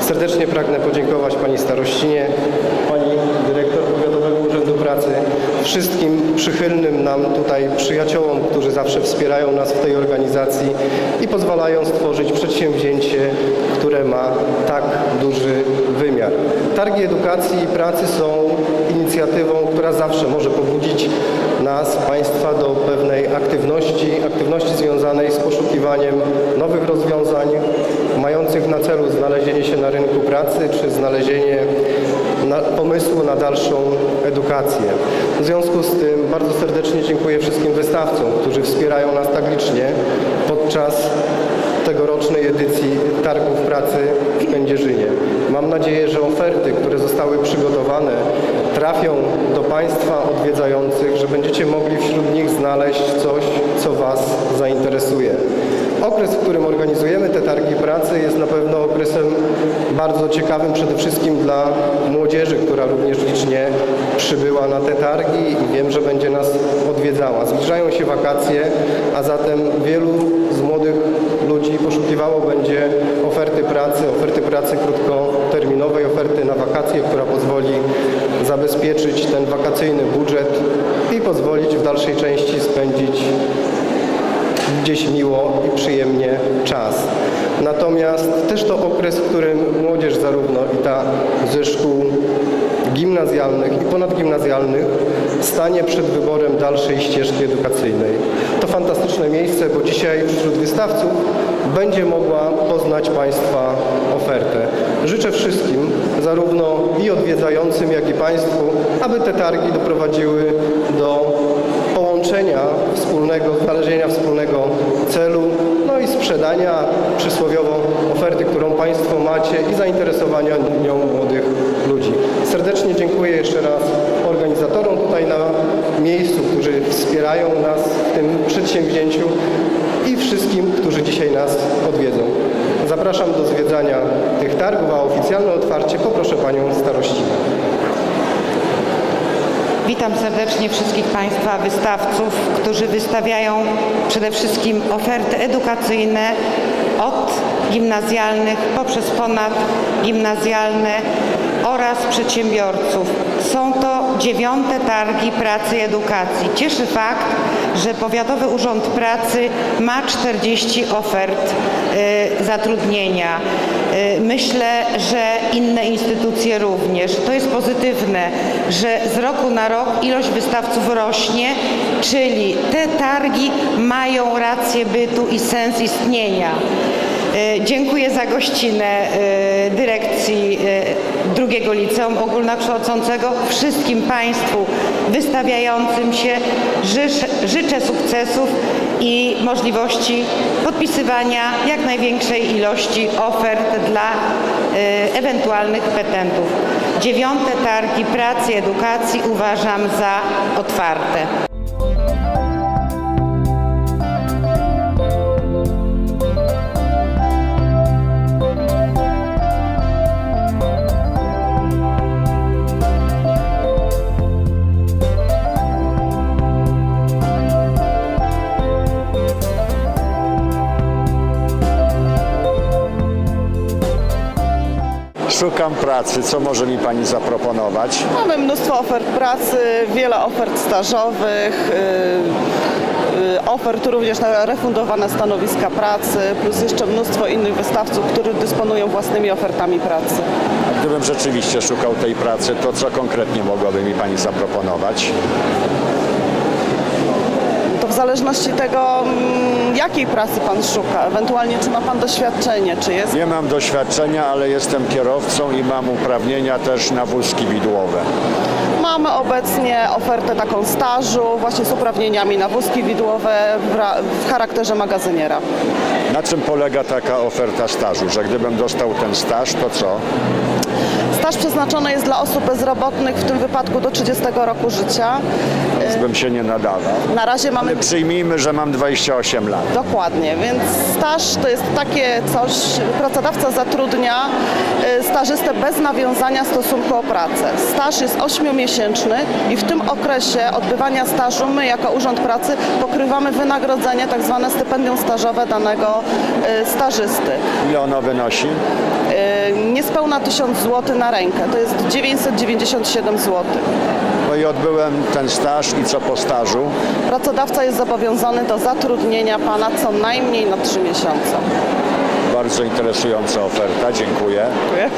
Serdecznie pragnę podziękować Pani Starościnie, Pani Dyrektor Powiatowego Urzędu Pracy, wszystkim przychylnym nam tutaj przyjaciołom, którzy zawsze wspierają nas w tej organizacji i pozwalają stworzyć przedsięwzięcie, które ma tak duży wymiar. Targi Edukacji i Pracy są inicjatywą, która zawsze może pobudzić nas, Państwa do pewnej aktywności, aktywności związanej z poszukiwaniem nowych rozwiązań się na rynku pracy czy znalezienie na, pomysłu na dalszą edukację. W związku z tym bardzo serdecznie dziękuję wszystkim wystawcom, którzy wspierają nas tak licznie podczas tegorocznej edycji Targów Pracy w Kędzierzynie. Mam nadzieję, że oferty, które zostały przygotowane, trafią do Państwa odwiedzających, że będziecie mogli wśród nich znaleźć coś, co Was zainteresuje. Okres, w którym organizujemy te targi pracy jest na pewno okresem bardzo ciekawym przede wszystkim dla młodzieży, która również licznie przybyła na te targi i wiem, że będzie nas odwiedzała. Zbliżają się wakacje, a zatem wielu z młodych ludzi poszukiwało będzie oferty pracy, oferty pracy krótkoterminowej, oferty na wakacje, która pozwoli zabezpieczyć ten wakacyjny budżet i pozwolić w dalszej części spędzić gdzieś miło i przyjemnie czas. Natomiast też to okres, w którym młodzież zarówno i ta ze szkół gimnazjalnych i ponadgimnazjalnych stanie przed wyborem dalszej ścieżki edukacyjnej. To fantastyczne miejsce, bo dzisiaj wśród wystawców będzie mogła poznać Państwa ofertę. Życzę wszystkim, zarówno i odwiedzającym, jak i Państwu, aby te targi doprowadziły do połączenia wspólnego, znalezienia wspólnego i sprzedania przysłowiowo oferty, którą Państwo macie i zainteresowania nią młodych ludzi. Serdecznie dziękuję jeszcze raz organizatorom tutaj na miejscu, którzy wspierają nas w tym przedsięwzięciu i wszystkim, którzy dzisiaj nas odwiedzą. Zapraszam do zwiedzania tych targów, a oficjalne otwarcie poproszę Panią Starościnę. Witam serdecznie wszystkich Państwa wystawców, którzy wystawiają przede wszystkim oferty edukacyjne od gimnazjalnych poprzez ponadgimnazjalne oraz przedsiębiorców. Są to dziewiąte targi pracy i edukacji. Cieszy fakt, że Powiatowy Urząd Pracy ma 40 ofert y, zatrudnienia. Y, Myślę, że inne instytucje również. To jest pozytywne, że z roku na rok ilość wystawców rośnie, czyli te targi mają rację bytu i sens istnienia. Y, Dziękuję za gościnę y, dyrekcji y, drugiego liceum ogólnokształcącego, wszystkim Państwu wystawiającym się. Życzę sukcesów i możliwości podpisywania jak największej ilości ofert dla ewentualnych petentów. Dziewiąte targi pracy i edukacji uważam za otwarte. Szukam pracy. Co może mi Pani zaproponować? Mamy mnóstwo ofert pracy, wiele ofert stażowych, y, y, ofert również na refundowane stanowiska pracy, plus jeszcze mnóstwo innych wystawców, którzy dysponują własnymi ofertami pracy. A gdybym rzeczywiście szukał tej pracy, to co konkretnie mogłaby mi Pani zaproponować? W zależności tego, mm, jakiej pracy Pan szuka, ewentualnie czy ma Pan doświadczenie, czy jest Nie mam doświadczenia, ale jestem kierowcą i mam uprawnienia też na wózki widłowe. Mamy obecnie ofertę taką stażu właśnie z uprawnieniami na wózki widłowe w charakterze magazyniera. Na czym polega taka oferta stażu? Że gdybym dostał ten staż, to co? Staż przeznaczony jest dla osób bezrobotnych, w tym wypadku do 30 roku życia. Więc bym się nie nadawał. Na razie mamy Ale przyjmijmy, że mam 28 lat. dokładnie, więc staż to jest takie coś, pracodawca zatrudnia y, stażystę bez nawiązania stosunku o pracę. Staż jest 8-miesięczny i w tym okresie odbywania stażu my jako Urząd Pracy pokrywamy wynagrodzenie, tak zwane stypendium stażowe danego y, stażysty. Ile ono wynosi? Niespełna 1000 zł na rękę. To jest 997 zł. No i odbyłem ten staż i co po stażu? Pracodawca jest zobowiązany do zatrudnienia pana co najmniej na 3 miesiące. Bardzo interesująca oferta, dziękuję. Dziękuję.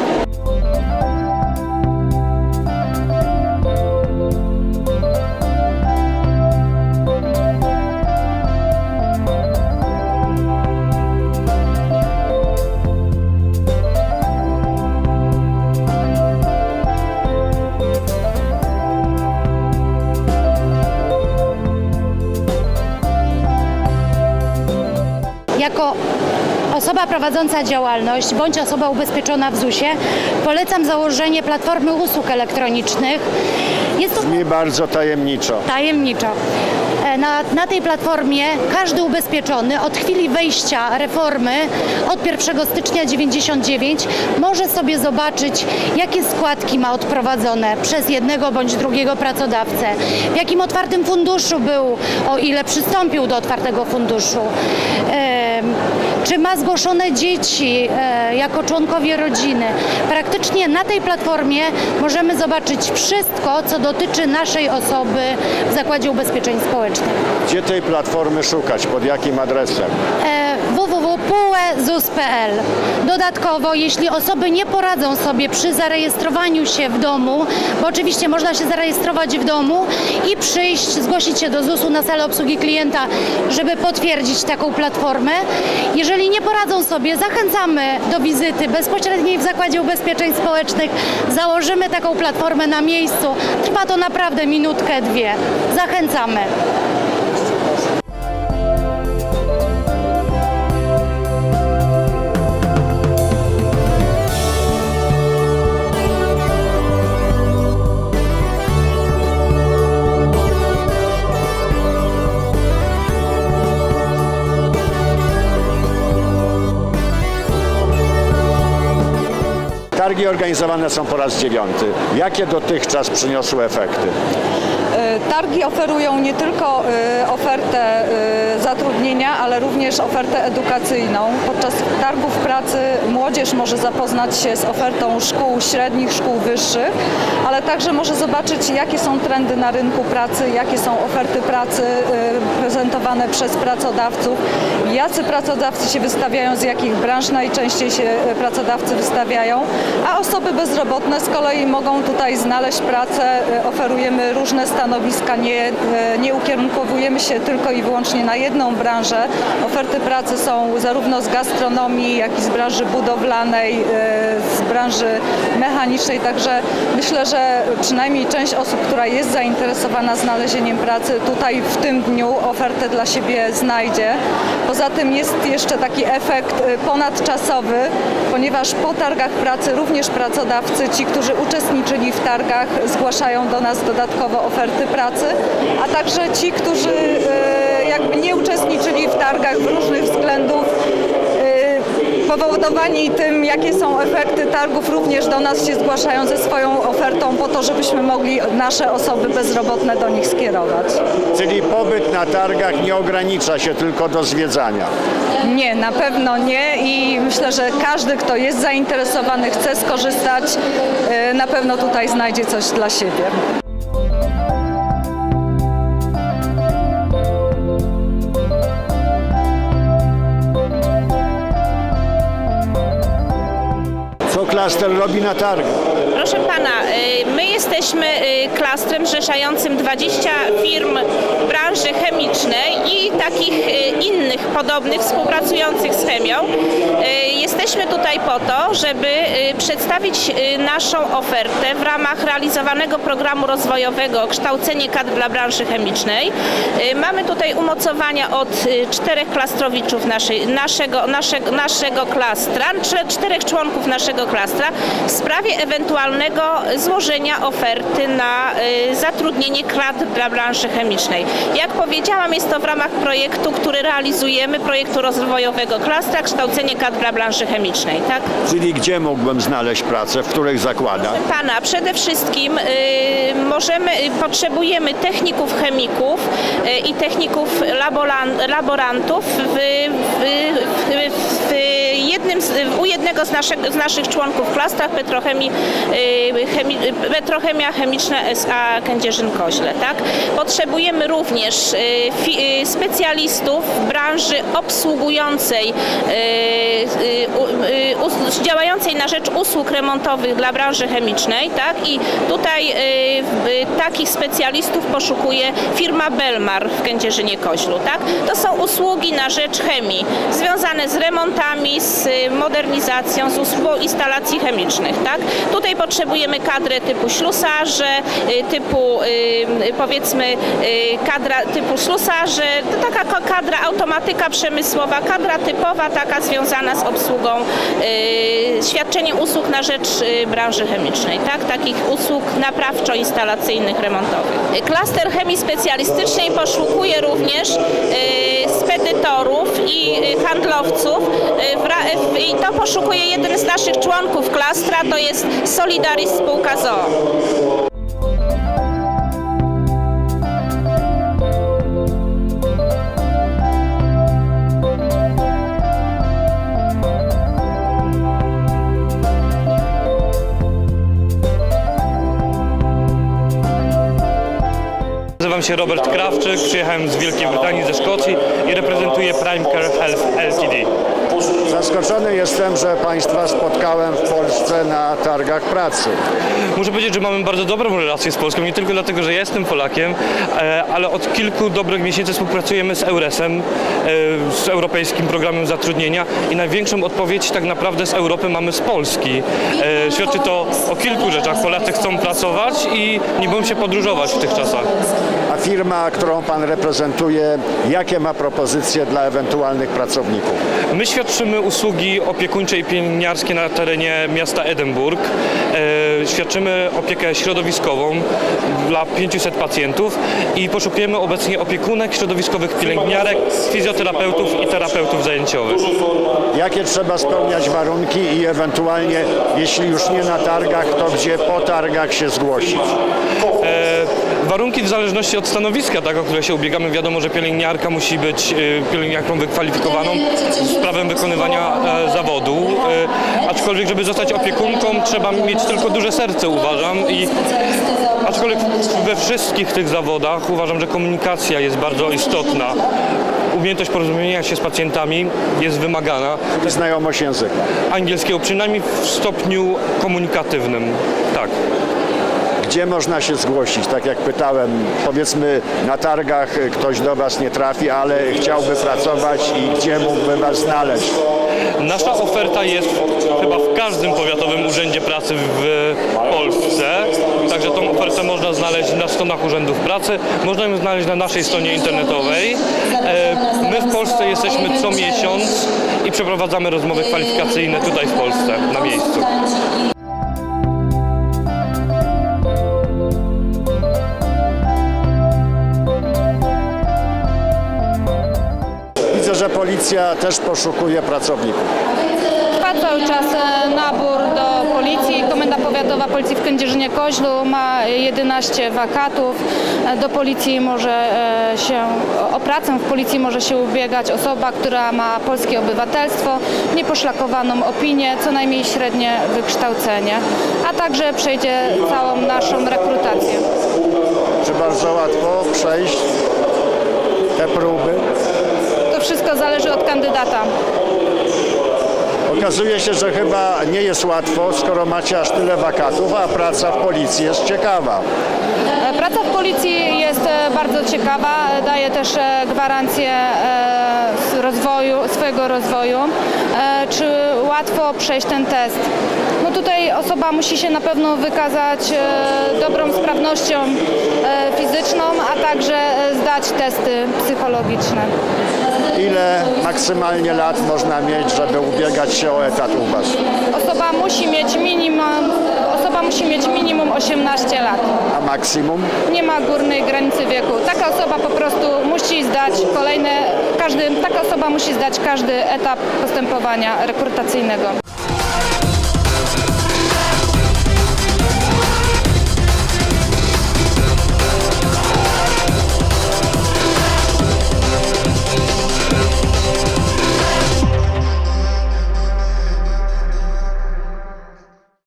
Prowadząca działalność bądź osoba ubezpieczona w ZUS-ie polecam założenie platformy usług elektronicznych. Jest to bardzo tajemniczo. tajemniczo. E, Na, na tej platformie każdy ubezpieczony od chwili wejścia reformy od 1 stycznia 99 może sobie zobaczyć, jakie składki ma odprowadzone przez jednego bądź drugiego pracodawcę, w jakim otwartym funduszu był, o ile przystąpił do otwartego funduszu. Czy ma zgłoszone dzieci e, jako członkowie rodziny. Praktycznie na tej platformie możemy zobaczyć wszystko, co dotyczy naszej osoby w Zakładzie Ubezpieczeń Społecznych. Gdzie tej platformy szukać? Pod jakim adresem? Www.puezus.pl Dodatkowo, jeśli osoby nie poradzą sobie przy zarejestrowaniu się w domu, bo oczywiście można się zarejestrować w domu i przyjść, zgłosić się do ZUS-u na salę obsługi klienta, żeby potwierdzić taką platformę. Jeżeli nie poradzą sobie, zachęcamy do wizyty bezpośredniej w Zakładzie Ubezpieczeń Społecznych. Założymy taką platformę na miejscu. Trwa to naprawdę minutkę, dwie. Zachęcamy. Targi organizowane są po raz dziewiąty. Jakie dotychczas przyniosły efekty? E, Targi oferują nie tylko e, ofertę e, zatrudnienia, ale również ofertę edukacyjną. Podczas targów pracy młodzież może zapoznać się z ofertą szkół średnich, szkół wyższych, ale także może zobaczyć, jakie są trendy na rynku pracy, jakie są oferty pracy prezentowane przez pracodawców, jacy pracodawcy się wystawiają, z jakich branż najczęściej się pracodawcy wystawiają, a osoby bezrobotne z kolei mogą tutaj znaleźć pracę. Oferujemy różne stanowiska, nie, e, nie ukierunkowujemy się tylko i wyłącznie na jedną branżę. Oferty pracy są zarówno z gastronomii, jak i z branży budowlanej, e, z branży mechanicznej, także myślę, że przynajmniej część osób, która jest zainteresowana znalezieniem pracy, tutaj w tym dniu ofertę dla siebie znajdzie. Poza tym jest jeszcze taki efekt e, ponadczasowy, ponieważ po targach pracy również pracodawcy, ci, którzy uczestniczyli w targach, zgłaszają do nas dodatkowo oferty pracy, a także ci, którzy e, jakby nie uczestniczyli w targach z różnych względów, e, powodowani tym, jakie są efekty targów, również do nas się zgłaszają ze swoją ofertą po to, żebyśmy mogli nasze osoby bezrobotne do nich skierować. Czyli pobyt na targach nie ogranicza się tylko do zwiedzania. Nie, na pewno nie i myślę, że każdy, kto jest zainteresowany, chce skorzystać, e, na pewno tutaj znajdzie coś dla siebie. Klaster robi na? Proszę pana, y, my jesteśmy y, klastrem zrzeszającym 20 firm branży chemicznej i takich y, innych podobnych współpracujących z chemią. Jesteśmy tutaj po to, żeby y, przedstawić y, naszą ofertę w ramach realizowanego programu rozwojowego Kształcenie kadr dla branży chemicznej. Y, Mamy tutaj umocowania od czterech klastrowiczów naszej, naszego, naszego, naszego klastra, czterech członków naszego klastra w sprawie ewentualnego złożenia oferty na zatrudnienie kadr dla branży chemicznej. Jak powiedziałam, jest to w ramach projektu, który realizujemy, projektu rozwojowego klastra Kształcenie kadr dla branży chemicznej. Tak? Czyli gdzie mógłbym znaleźć pracę, w których zakładach? Pana, przede wszystkim y, możemy, y, potrzebujemy techników chemików y, i techników laboran, laborantów w, w, w, w jednym więc y, u jednego z, naszych z naszych członków w klastrach petrochemii, y, chemi, Petrochemia Chemiczna SA Kędzierzyn-Koźle. Tak? Potrzebujemy również y, y, specjalistów w branży obsługującej, działającej na rzecz usług remontowych dla branży chemicznej. Tak? I tutaj takich specjalistów poszukuje firma Belmar w Kędzierzynie-Koźlu. Tak? To są usługi na rzecz chemii, związane z remontami, z modernizacją, z usługą instalacji chemicznych. Tak? Tutaj potrzebujemy kadrę typu ślusarze, y, typu y, y, powiedzmy kadra typu ślusarze, to taka kadra automatyka przemysłowa, kadra typowa taka związana z obsługą, świadczeniem usług na rzecz branży chemicznej, tak? takich usług naprawczo-instalacyjnych, remontowych. Klaster chemii specjalistycznej poszukuje również spedytorów i handlowców w- i to poszukuje jeden z naszych członków klastra, to jest Solidaris Spółka ZOO. Nazywam się Robert Krawczyk, przyjechałem z Wielkiej Brytanii, ze Szkocji i reprezentuję Prime Care Health Ltd. Zaskoczony jestem, że Państwa spotkałem w Polsce na targach pracy. Muszę powiedzieć, że mamy bardzo dobrą relację z Polską, nie tylko dlatego, że jestem Polakiem, e, ale od kilku dobrych miesięcy współpracujemy z Euresem, e, z Europejskim Programem Zatrudnienia i największą odpowiedź tak naprawdę z Europy mamy z Polski. E, Świadczy to o kilku rzeczach. Polacy chcą pracować i nie boją się podróżować w tych czasach. A firma, którą Pan reprezentuje, jakie ma propozycje dla ewentualnych pracowników? My świadczymy usługi opiekuńcze i pielęgniarskie na terenie miasta Edynburg. E, świadczymy opiekę środowiskową dla 500 pacjentów i poszukujemy obecnie opiekunek środowiskowych, pielęgniarek, fizjoterapeutów i terapeutów zajęciowych. Jakie trzeba spełniać warunki i ewentualnie, jeśli już nie na targach, to gdzie po targach się zgłosić? E, warunki w zależności od stanowiska, tak, o które się ubiegamy. Wiadomo, że pielęgniarka musi być e, pielęgniarką wykwalifikowaną z prawem wykonywania e, zawodu. E, aczkolwiek, żeby zostać opiekunką, trzeba mieć tylko duże serce, uważam. I aczkolwiek we wszystkich tych zawodach uważam, że komunikacja jest bardzo istotna. Umiejętność porozumienia się z pacjentami jest wymagana. I znajomość języka. Angielskiego przynajmniej w stopniu komunikatywnym. Tak. Gdzie można się zgłosić? Tak jak pytałem, powiedzmy na targach ktoś do Was nie trafi, ale chciałby pracować i gdzie mógłby Was znaleźć? Nasza oferta jest chyba w każdym powiatowym urzędzie pracy w Polsce. Także tą ofertę można znaleźć na stronach urzędów pracy, można ją znaleźć na naszej stronie internetowej. E, My w Polsce jesteśmy co miesiąc i przeprowadzamy rozmowy kwalifikacyjne tutaj w Polsce, na miejscu. Policja też poszukuje pracowników. Trwa cały czas e, nabór do policji. Komenda Powiatowa Policji w Kędzierzynie-Koźlu ma 11 wakatów. E, Do policji może e, się, o pracę w policji może się ubiegać osoba, która ma polskie obywatelstwo, nieposzlakowaną opinię, co najmniej średnie wykształcenie, a także przejdzie całą naszą rekrutację. Czy bardzo łatwo przejść te próby? Wszystko zależy od kandydata. Okazuje się, że chyba nie jest łatwo, skoro macie aż tyle wakatów, a praca w policji jest ciekawa. E, Praca w policji jest e, bardzo ciekawa, e, daje też gwarancję rozwoju, swojego rozwoju. Czy łatwo przejść ten test? No tutaj osoba musi się na pewno wykazać dobrą sprawnością fizyczną, a także zdać testy psychologiczne. Ile maksymalnie lat można mieć, żeby ubiegać się o etat u Was? Osoba musi mieć minimum, osoba musi mieć minimum 18 lat. A maksimum? Nie ma górnej granicy wieku. Taka osoba po prostu musi zdać kolejne, każdy, taka osoba musi zdać każdy etap postępowania rekrutacyjnego.